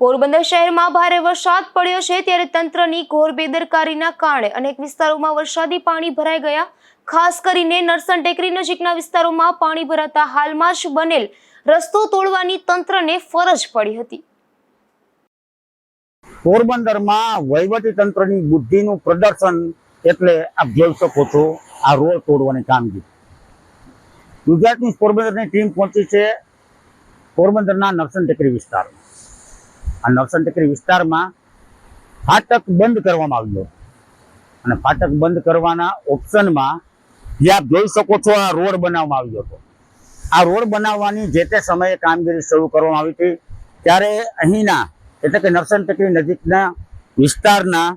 પોરબંદર શહેરમાં ભારે વરસાદ પડ્યો છે ત્યારે તંત્રની ઘોર બેદરકારીના કારણે અનેક વિસ્તારોમાં વરસાદી પાણી ભરાઈ ગયા. ખાસ કરીને નરસન ટેકરી નજીકના વિસ્તારોમાં પાણી ભરાતા હાલમાં જ બનેલ રસ્તો તોડવાની તંત્રને ફરજ પડી હતી. પોરબંદરમાં વહીવટી તંત્રની બુદ્ધિનું પ્રદર્શન એટલે આપ જોઈ શકો છો, આ રોડ તોડવાની કામગીરી. ગુજરાતની પોરબંદરની ટીમ પહોંચી છે પોરબંદરના નરસન ટેકરી વિસ્તારમાં. આ નરસણ ટેકરી વિસ્તારમાં ફાટક બંધ કરવામાં આવ્યો. અને ફાટક બંધ કરવાના ઓપ્શનમાં જે આપ જોઈ શકો છો, આ રોડ બનાવવામાં આવ્યો હતો. આ રોડ બનાવવાની જે તે સમયે કામગીરી શરૂ કરવામાં આવી હતી, ત્યારે અહીંના એટલે કે નરસણ ટેકરી નજીકના વિસ્તારના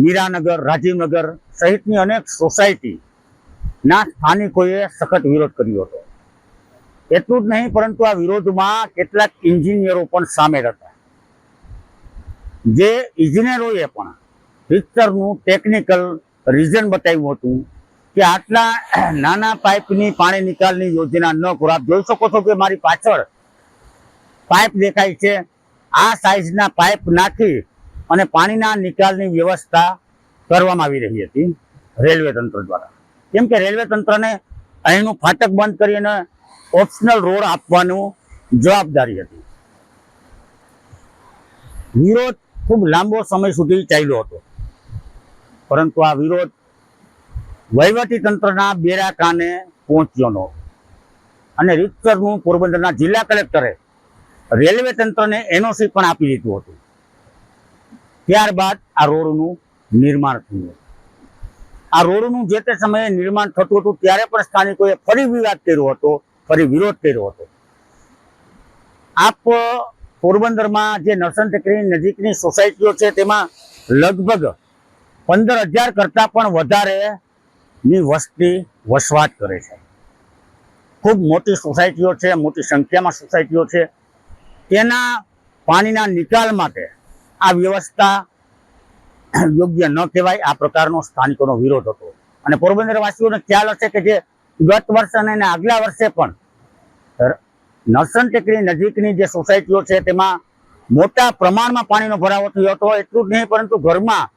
મીરાનગર, રાજીવનગર સહિતની અનેક સોસાયટીના સ્થાનિકોએ સખત વિરોધ કર્યો હતો. એટલું જ નહીં, પરંતુ આ વિરોધમાં કેટલાક એન્જિનિયરો પણ સામેલ હતા. જે ઇજનેરોએ પણ પિક્ચરનું ટેકનિકલ રીઝન બતાવ્યું હતું કે આટલા નાના પાઇપની પાણી નિકાલની યોજના ન કરો. આપ જોઈ શકો છો કે મારી પાછળ પાઇપ દેખાય છે. આ સાઇઝના પાઇપ નાખી અને પાણીના નિકાલની વ્યવસ્થા કરવામાં આવી રહી હતી રેલવે તંત્ર દ્વારા. કેમ કે રેલવે તંત્રને અહીંનું ફાટક બંધ કરીને ઓપ્શનલ રોડ આપવાનું જવાબદારી હતી. વિરોધ ખૂબ લાંબો સમય સુધી ચાલ્યો હતો. પરંતુ આ વિરોધ વહીવટી તંત્રના બેરા કાને પહોંચ્યો નહોતો અને રીતસરનું પોરબંદરના જિલ્લા કલેક્ટરે રેલવે તંત્રને એનઓસી પણ આપી દીધું હતું. ત્યારબાદ આ રોડનું નિર્માણ થયું આ રોડનું જે તે સમયે નિર્માણ થતું હતું, ત્યારે પણ સ્થાનિકોએ ફરી વિવાદ કર્યો હતો ફરી વિરોધ કર્યો હતો. આપ પોરબંદરમાં જે નરસણ ટેકરી નજીકની સોસાયટીઓ છે, તેમાં લગભગ પંદર હજાર કરતાં પણ વધારે ની વસ્તી વસવાટ કરે છે. ખૂબ મોટી સોસાયટીઓ છે, મોટી સંખ્યામાં સોસાયટીઓ છે. તેના પાણીના નિકાલ માટે આ વ્યવસ્થા યોગ્ય ન કહેવાય, આ પ્રકારનો સ્થાનિકોનો વિરોધ હતો. અને પોરબંદરવાસીઓને ખ્યાલ હશે કે જે ગત વર્ષ અને આગલા વર્ષે પણ નરસણ ટેકરી નજીકની જે સોસાયટીઓ છે, તેમાં મોટા પ્રમાણમાં પાણીનો ભરાવો થયો હતો. એટલું જ નહીં, પરંતુ ઘરમાં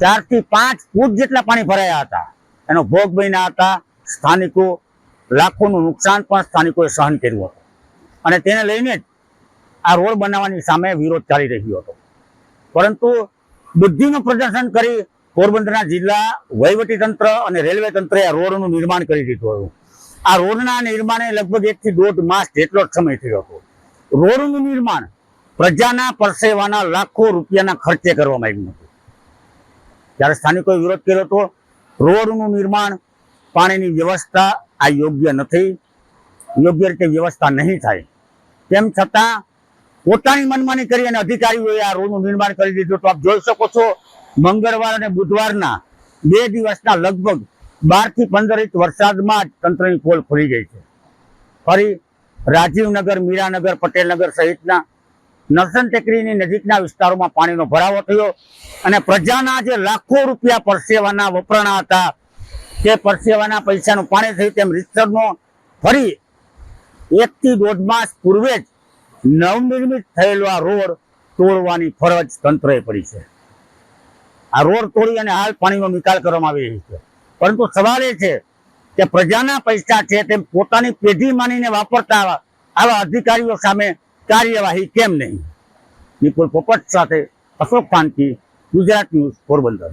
ચારથી પાંચ ફૂટ જેટલા પાણી ભરાયા હતા. એનો ભોગ બન્યા હતા. સ્થાનિકો લાખોનું નુકસાન પણ સ્થાનિકોએ સહન કર્યું હતું. અને તેને લઈને જ આ રોડ બનાવવાની સામે વિરોધ ચાલી રહ્યો હતો. પરંતુ બુદ્ધિનું પ્રદર્શન કરી પોરબંદરના જિલ્લા વહીવટી તંત્ર અને રેલવે તંત્રે આ રોડનું નિર્માણ કરી દીધું હતું. આ રોડના નિર્માણે લગભગ એકથી દોઢ માસ જેટલો સમય થયો હતો. રોડનું નિર્માણ પ્રજાના પરસેવાના લાખો રૂપિયાના ખર્ચે કરવામાં આવ્યું હતું. જ્યારે સ્થાનિકોએ વિરોધ કર્યો હતો, રોડનું નિર્માણ પાણીની વ્યવસ્થા આ યોગ્ય નથી, યોગ્ય રીતે વ્યવસ્થા નહીં થાય. તેમ છતાં પોતાની મનમાની કરી અને અધિકારીઓએ આ રોડનું નિર્માણ કરી દીધું. તો આપ જોઈ શકો છો, મંગળવાર અને બુધવારના બે દિવસના લગભગ બારથી પંદર ઇંચ વરસાદમાં જ તંત્રની પોલ ખુલી ગઈ છે. ફરી રાજીવનગર, મીરાનગર, પટેલનગર સહિતના નરસન ટેકરીની નજીકના વિસ્તારોમાં પાણીનો ભરાવો થયો અને પ્રજાના જે લાખો રૂપિયા પરસેવાના વપરાણા હતા, તે પરસેવાના પૈસાનું પાણી થયું. તેમ રીતસરનો ફરી એકથી દોઢ માસ પૂર્વે જ નવનિર્મિત થયેલો આ રોડ તોડવાની ફરજ તંત્રએ પડી છે. આ રોડ તોડી અને હાલ પાણીનો નિકાલ કરવામાં આવી રહ્યો છે. પરંતુ સવાલ એ છે કે પ્રજાના પૈસા છે તે પોતાની પેઢી માનીને વાપરતા આવા આવા અધિકારીઓ સામે કાર્યવાહી કેમ નહીં? નિપુલ પોપટ સાથે અશોક પાનકી ગુજરાત ન્યૂઝ પોરબંદર.